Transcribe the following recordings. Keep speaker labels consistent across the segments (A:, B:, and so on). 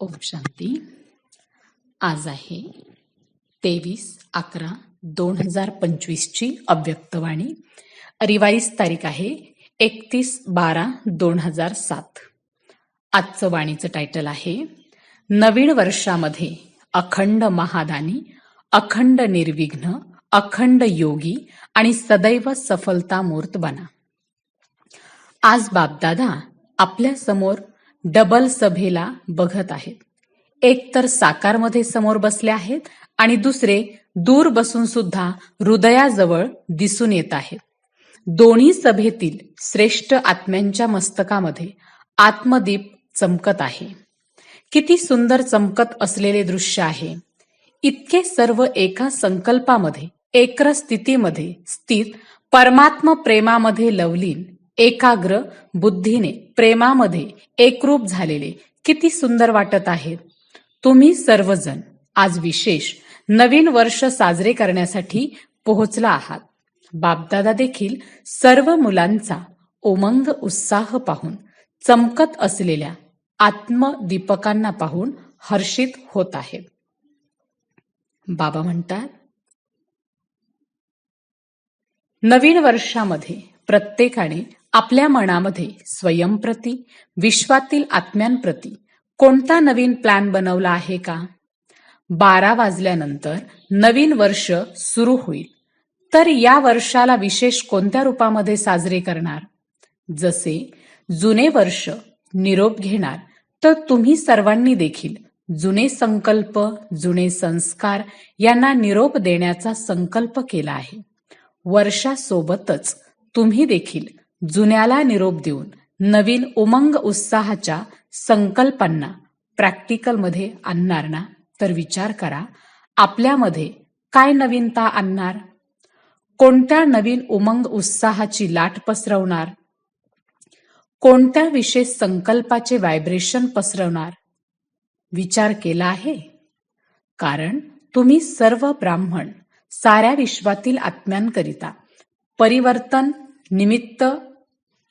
A: ओम शांती आज आहे तेवीस अकरा दोन हजार पंचवीसची अव्यक्तवाणी. रिवाईज तारीख आहे एकतीस बारा दोन हजार सात. आजचं वाणीचं टायटल आहे नवीन वर्षामध्ये अखंड महादानी अखंड निर्विघ्न अखंड योगी आणि सदैव सफलता मूर्त बना. आज बापदादा आपल्यासमोर डबल सभेला बघत आहेत. एक तर साकारमध्ये समोर बसले आहेत आणि दुसरे दूर बसून सुद्धा हृदयाजवळ दिसून येत आहेत. दोन्ही सभेतील श्रेष्ठ आत्म्यांच्या मस्तकामध्ये आत्मदीप चमकत आहे. किती सुंदर चमकत असलेले दृश्य आहे. इतके सर्व एका संकल्पामध्ये एकर स्थितीमध्ये स्थित परमात्म प्रेमामध्ये लवलीन एकाग्र बुद्धीने प्रेमामध्ये एकरूप झालेले किती सुंदर वाटत आहेत तुम्ही सर्वजण आज विशेष नवीन वर्ष साजरे करण्यासाठी पोहोचला आहात. बापदादा देखील सर्व मुलांचा उमंग उत्साह पाहून चमकत असलेल्या आत्मदीपकांना पाहून हर्षित होत आहेत. बाबा म्हणतात नवीन वर्षामध्ये प्रत्येकाने आपल्या मनामध्ये स्वयंप्रती विश्वातील आत्म्यांप्रती कोणता नवीन प्लॅन बनवला आहे का? बारा वाजल्यानंतर नवीन वर्ष सुरू होईल. तर या वर्षाला विशेष कोणत्या रूपामध्ये साजरे करणार? जसे जुने वर्ष निरोप घेणार तर तुम्ही सर्वांनी देखील जुने संकल्प जुने संस्कार यांना निरोप देण्याचा संकल्प केला आहे. वर्षासोबतच तुम्ही देखील जुन्याला निरोप देऊन नवीन उमंग उत्साहाच्या संकल्पांना प्रॅक्टिकलमध्ये आणणार ना? तर विचार करा आपल्यामध्ये काय नवीनता आणणार? कोणत्या नवीन उमंग उत्साहाची लाट पसरवणार? कोणत्या विशेष संकल्पाचे व्हायब्रेशन पसरवणार? विचार केला आहे? कारण तुम्ही सर्व ब्राह्मण साऱ्या विश्वातील आत्म्यांकरिता परिवर्तन निमित्त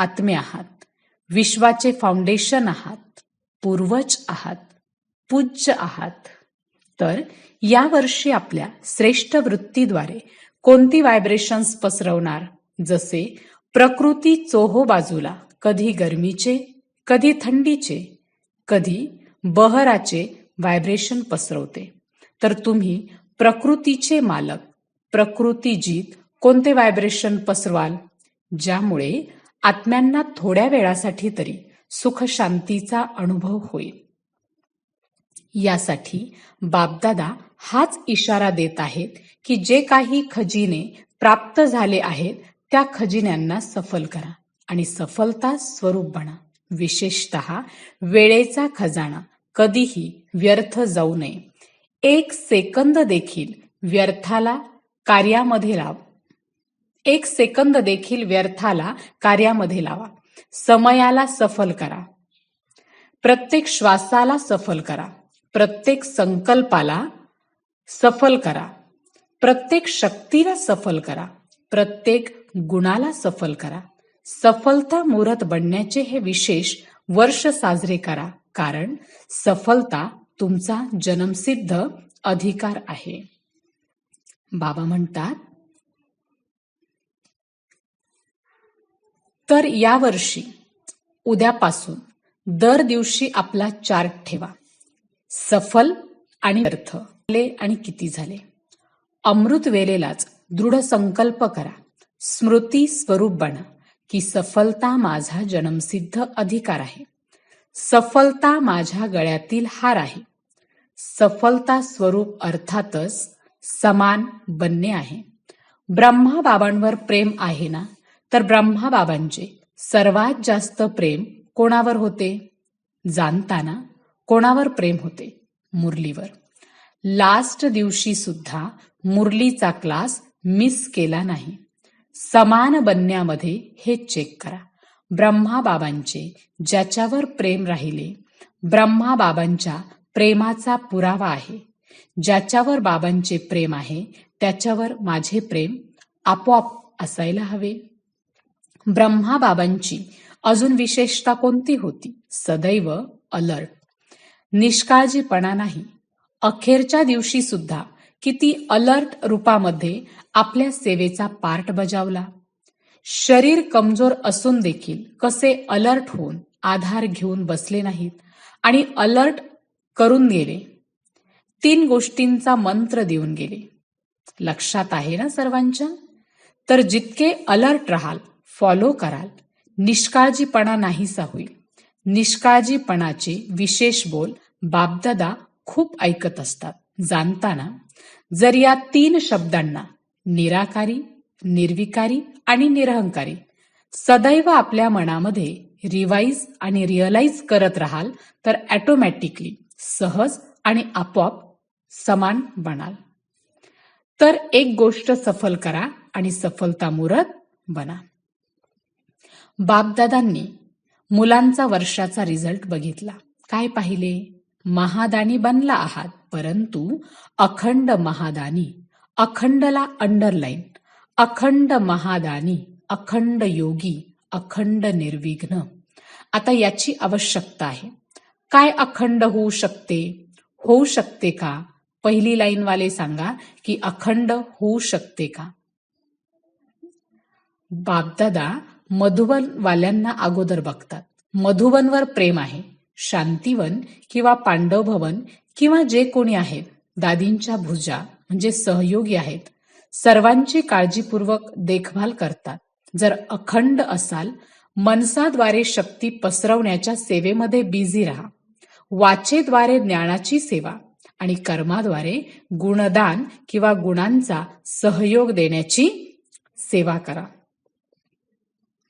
A: आत्मे आहात. विश्वाचे फाउंडेशन आहात. पूर्वज आहात. पूज्य आहात. तर या वर्षी आपल्या श्रेष्ठ वृत्तीद्वारे कोणती व्हायब्रेशन्स पसरवणार? जसे प्रकृती चोहो बाजूला कधी गरमीचे कधी थंडीचे कधी बहराचे व्हायब्रेशन पसरवते. तर तुम्ही प्रकृतीचे मालक प्रकृती जीत कोणते व्हायब्रेशन पसरवाल? ज्यामुळे आत्म्यांना थोड्या वेळासाठी तरी सुखशांतीचा अनुभव होईल. यासाठी बापदादा हाच इशारा देत आहेत की जे काही खजिने प्राप्त झाले आहेत त्या खजिन्यांना सफल करा आणि सफलता स्वरूप बना. विशेषत वेळेचा खजाना कधीही व्यर्थ जाऊ नये. एक सेकंद देखील व्यर्थाला कार्यामध्ये लाव. एक सेकंद देखील व्यर्थाला कार्यामध्ये लावा. समयाला सफल करा. प्रत्येक श्वासाला सफल करा. प्रत्येक संकल्पाला सफल करा. प्रत्येक शक्तीला सफल करा. प्रत्येक गुणाला सफल करा. सफलता मुहूर्त बनण्याचे हे विशेष वर्ष साजरे करा कारण सफलता तुमचा जन्मसिद्ध अधिकार आहे. बाबा म्हणतात तर यावर्षी उद्यापासून दर दिवशी आपला चार्ट ठेवा. सफल आणि अर्थ आणि किती झाले? अमृत वेलेलाच दृढ संकल्प करा. स्मृती स्वरूप बना की सफलता माझा जन्मसिद्ध अधिकार आहे. सफलता माझ्या गळ्यातील हार आहे. सफलता स्वरूप अर्थातच समान बनणे आहे. ब्रह्मा बाबांवर प्रेम आहे ना? तर ब्रह्मा बाबांचे सर्वात जास्त प्रेम कोणावर होते? जाणताना कोणावर प्रेम होते? मुरलीवर. लास्ट दिवशी सुद्धा मुरलीचा क्लास मिस केला नाही. समान बनण्यामध्ये हे चेक करा. ब्रह्मा बाबांचे ज्याच्यावर प्रेम राहिले ब्रह्मा बाबांच्या प्रेमाचा पुरावा आहे. ज्याच्यावर बाबांचे प्रेम आहे त्याच्यावर माझे प्रेम आपोआप असायला हवे. ब्रह्मा बाबांची अजून विशेषता कोणती होती? सदैव अलर्ट. निष्काळजीपणा नाही. अखेरच्या दिवशी सुद्धा किती अलर्ट रूपामध्ये आपल्या सेवेचा पार्ट बजावला. शरीर कमजोर असून देखील कसे अलर्ट होऊन आधार घेऊन बसले नाहीत आणि अलर्ट करून गेले. तीन गोष्टींचा मंत्र देऊन गेले. लक्षात आहे ना सर्वांच्या? तर जितके अलर्ट राहाल फॉलो कराल. निष्काळजीपणा नाहीसा होईल. निष्काळजीपणाचे विशेष बोल बापदादा खूप ऐकत असतात. जाणताना जर या तीन शब्दांना निराकारी निर्विकारी आणि निरहंकारी सदैव आपल्या मनामध्ये रिवाईज आणि रिअलाइज करत राहाल तर ॲटोमॅटिकली सहज आणि आपोआप समान बनाल. तर एक गोष्ट सफल करा आणि सफलता मुरत बना. बापदादांनी मुलांचा वर्षाचा रिझल्ट बघितला. काय पाहिले? महादानी बनला आहात परंतु अखंड महादानी अखंडला अंडरलाईन अखंड महादानी अखंड योगी अखंड निर्विघ्न. आता याची आवश्यकता आहे. काय अखंड होऊ शकते? होऊ शकते का? पहिली लाईन वाले सांगा की अखंड होऊ शकते का? बापदादा मधुवन वाल्यांना अगोदर बघतात. मधुवनवर प्रेम आहे. शांतीवन किंवा पांडव भवन किंवा जे कोणी आहेत दादींच्या भुजा म्हणजे सहयोगी आहेत सर्वांची काळजीपूर्वक देखभाल करतात. जर अखंड असाल मनसाद्वारे शक्ती पसरवण्याच्या सेवेमध्ये बिझी राहा. वाचेद्वारे ज्ञानाची सेवा आणि कर्माद्वारे गुणदान किंवा गुणांचा सहयोग देण्याची सेवा करा.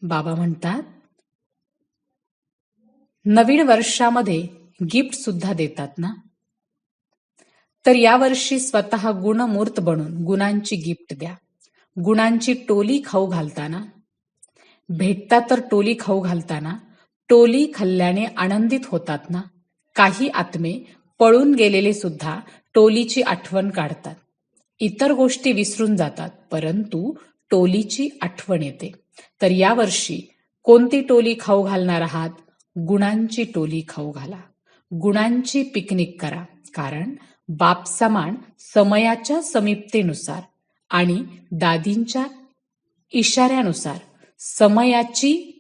A: बाबा म्हणतात नवीन वर्षामध्ये गिफ्ट सुद्धा देतात ना? तर यावर्षी स्वतः गुणमूर्त बनून गुणांची गिफ्ट द्या. गुणांची टोली खाऊ घालताना. भेटता तर टोली खाऊ घालताना. टोली खाल्ल्याने आनंदित होतात ना? काही आत्मे पळून गेलेले सुद्धा टोलीची आठवण काढतात. इतर गोष्टी विसरून जातात परंतु टोलीची आठवण येते. तर यावर्षी कोणती टोली खाऊ घालणार आहात? गुणांची टोली खाऊ घाला. गुणांची पिकनिक करा. कारण बाप समान समयाच्या समीपतेनुसार आणि दादींच्या इशाऱ्यानुसार समयाची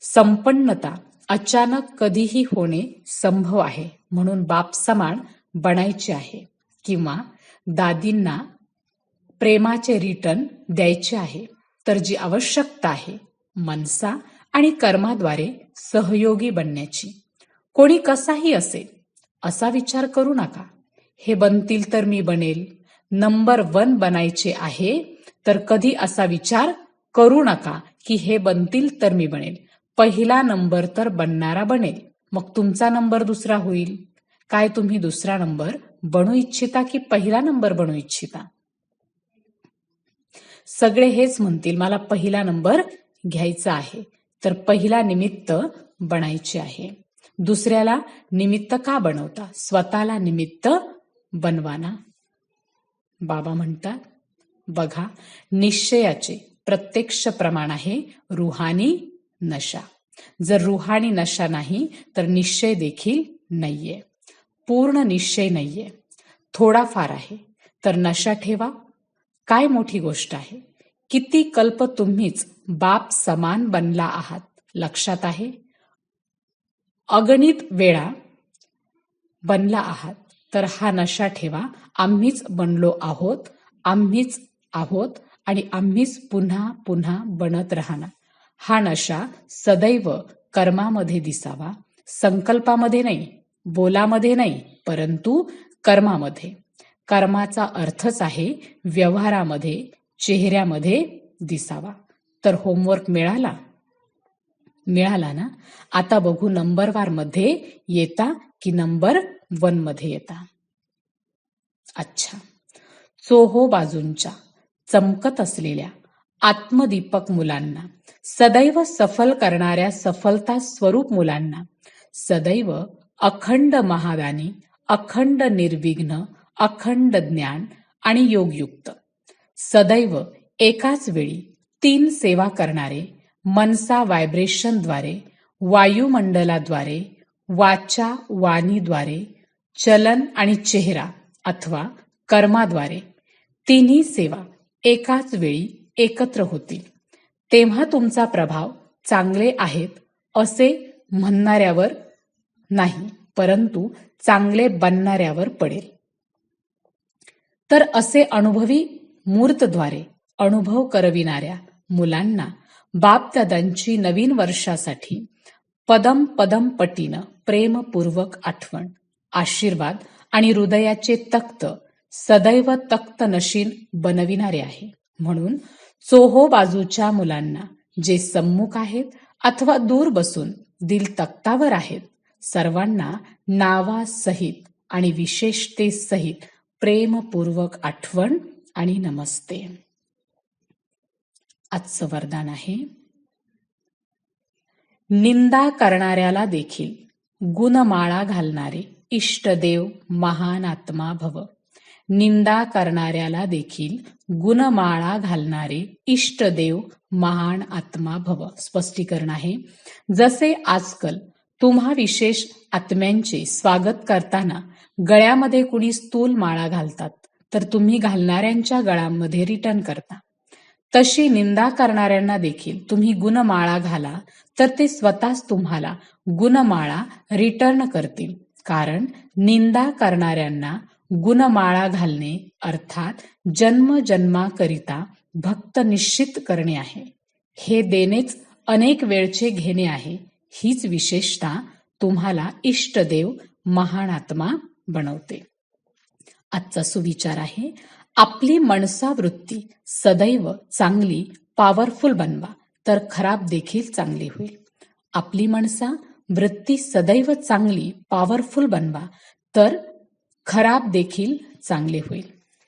A: संपन्नता अचानक कधीही होणे संभव आहे. म्हणून बाप समान बनायचे आहे. किंवा दादींना प्रेमाचे रिटर्न द्यायचे आहे तर जी आवश्यकता आहे मनसा आणि कर्माद्वारे सहयोगी बनण्याची. कोणी कसाही असेल असा विचार करू नका. हे बनतील तर मी बनेल. नंबर वन बनायचे आहे तर कधी असा विचार करू नका की हे बनतील तर मी बनेल. पहिला नंबर तर बनणारा बनेल. मग तुमचा नंबर दुसरा होईल. काय तुम्ही दुसरा नंबर बनू इच्छिता की पहिला नंबर बनू इच्छिता? सगळे हेच म्हणतील मला पहिला नंबर घ्यायचा आहे. तर पहिला निमित्त बनायचे आहे. दुसऱ्याला निमित्त का बनवता? स्वतःला निमित्त बनवाना. बाबा म्हणतात बघा निश्चयाचे प्रत्यक्ष प्रमाण आहे रुहानी नशा. जर रुहानी नशा नाही तर निश्चय देखील नाहीये. पूर्ण निश्चय नाहीये. थोडाफार आहे. तर नशा ठेवा. काय मोठी गोष्ट आहे. किती कल्प तुम्हीच बाप समान बनला आहात. लक्षात आहे? अगणित वेळा बनला आहात. तर हा नशा ठेवा. आम्हीच बनलो आहोत. आम्हीच आहोत आणि आम्हीच पुन्हा पुन्हा बनत राहणार. हा नशा सदैव कर्मामध्ये दिसावा. संकल्पामध्ये नाही बोलामध्ये नाही परंतु कर्मामध्ये. कर्माचा अर्थच आहे व्यवहारामध्ये चेहऱ्यामध्ये दिसावा. तर होमवर्क मिळाला? मिळाला ना? आता बघू नंबर वारमध्ये येता की नंबर वनमध्ये येता? अच्छा. चोहो बाजूंच्या चमकत असलेल्या आत्मदीपक मुलांना सदैव सफल करणाऱ्या सफलता स्वरूप मुलांना सदैव अखंड महादानी अखंड निर्विघ्न अखंड ज्ञान आणि योगयुक्त. सदैव एकाच वेळी तीन सेवा करणारे मनसा व्हायब्रेशनद्वारे वायुमंडलाद्वारे वाचा वाणीद्वारे चलन आणि चेहरा अथवा कर्माद्वारे तिन्ही सेवा एकाच वेळी एकत्र होतील. तेव्हा तुमचा प्रभाव चांगले आहेत असे म्हणणाऱ्यावर नाही परंतु चांगले बनणाऱ्यावर पडेल. तर असे अनुभवी मूर्तद्वारे अनुभव करविणाऱ्या मुलांना बापदादांची नवीन वर्षासाठी पदम पदम पटीनं प्रेमपूर्वक आठवण आशीर्वाद आणि हृदयाचे तख्त सदैव तख्त नशीन बनविणारे आहे. म्हणून चोहो बाजूच्या मुलांना जे सम्मुख आहेत अथवा दूर बसून दिल तक्तावर आहेत सर्वांना नावासहित आणि विशेषतेसहित प्रेमपूर्वक आठवण आणि नमस्ते. आजचं वरदान आहे निंदा करणाऱ्याला देखील गुणमाळा घालणारे इष्टदेव महान आत्मा भव. निंदा करणाऱ्याला देखील गुणमाळा घालणारे इष्टदेव महान आत्मा भव. स्पष्टीकरण आहे जसे आजकाल तुम्हा विशेष आत्म्यांचे स्वागत करताना गळ्यामध्ये कुणी स्थूल माळा घालतात तर तुम्ही घालणाऱ्यांच्या गळांमध्ये रिटर्न करता. तशी निंदा करणाऱ्यांना देखील तुम्ही गुणमाळा घाला तर ते स्वतःच तुम्हाला गुणमाळा रिटर्न करतील. कारण निंदा करणाऱ्यांना गुणमाळा घालणे अर्थात जन्म जन्माकरिता भक्त निश्चित करणे आहे. हे देणेच अनेक वेळचे घेणे आहे. हीच विशेषता तुम्हाला इष्टदेव महान आत्मा बनवते. आजचा सुविचार आहे. आपली मनसा वृत्ती सदैव चांगली पॉवरफुल बनवा तर खराब देखील चांगली होईल. आपली मनसा वृत्ती सदैव चांगली पॉवरफुल बनवा तर खराब देखील चांगले होईल.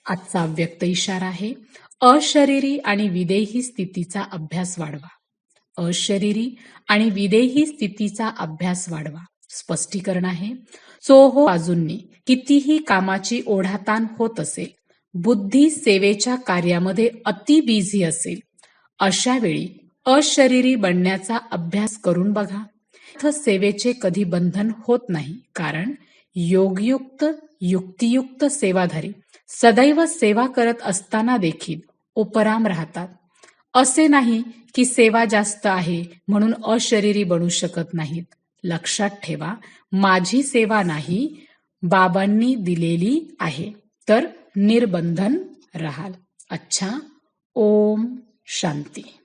A: आजचा व्यक्त इशारा आहे अशरीरी आणि विदेही स्थितीचा अभ्यास वाढवा. अशरीरी आणि विदेही स्थितीचा अभ्यास वाढवा. स्पष्टीकरण आहे. चोहो बाजूंनी कितीही कामाची ओढाताण होत असेल बुद्धी सेवेच्या कार्यामध्ये अति बिझी असेल अशा वेळी अशरीरी बनण्याचा अभ्यास करून बघा. इथं सेवेचे कधी बंधन होत नाही कारण योगयुक्त युक्तियुक्त सेवाधारी सदैव सेवा करत असताना देखील उपराम राहतात. असे नाही की सेवा जास्त आहे म्हणून अशरीरी बनू शकत नाहीत. लक्षात ठेवा माझी सेवा नाही बाबांनी दिलेली आहे. तर निर्बंधन राहाल. अच्छा ओम शांती.